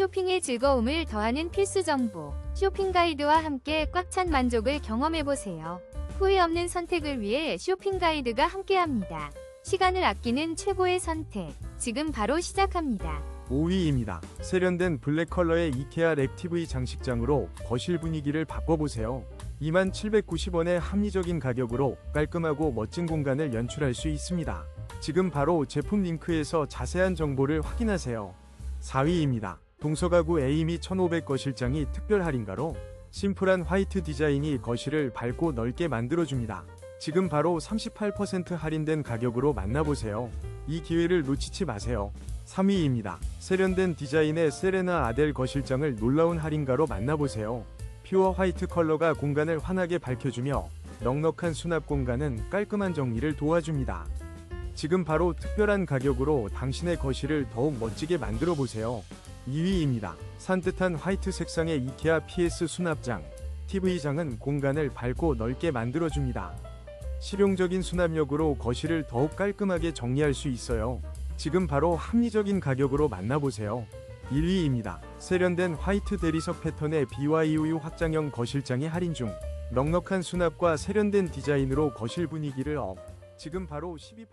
쇼핑의 즐거움을 더하는 필수 정보. 쇼핑 가이드와 함께 꽉 찬 만족을 경험해보세요. 후회 없는 선택을 위해 쇼핑 가이드가 함께합니다. 시간을 아끼는 최고의 선택. 지금 바로 시작합니다. 5위입니다. 세련된 블랙 컬러의 이케아 렉 TV 장식장으로 거실 분위기를 바꿔보세요. 2790원의 합리적인 가격으로 깔끔하고 멋진 공간을 연출할 수 있습니다. 지금 바로 제품 링크에서 자세한 정보를 확인하세요. 4위입니다. 동서가구 에이미 1500 거실장이 특별 할인가로 심플한 화이트 디자인이 거실을 밝고 넓게 만들어줍니다. 지금 바로 38% 할인된 가격으로 만나보세요. 이 기회를 놓치지 마세요. 3위입니다. 세련된 디자인의 세레나 아델 거실장을 놀라운 할인가로 만나보세요. 퓨어 화이트 컬러가 공간을 환하게 밝혀주며 넉넉한 수납 공간은 깔끔한 정리를 도와줍니다. 지금 바로 특별한 가격으로 당신의 거실을 더욱 멋지게 만들어 보세요. 2위입니다. 산뜻한 화이트 색상의 이케아 PS 수납장. TV장은 공간을 밝고 넓게 만들어줍니다. 실용적인 수납력으로 거실을 더욱 깔끔하게 정리할 수 있어요. 지금 바로 합리적인 가격으로 만나보세요. 1위입니다. 세련된 화이트 대리석 패턴의 BYOU 확장형 거실장이 할인 중. 넉넉한 수납과 세련된 디자인으로 거실 분위기를 업. 지금 바로 12%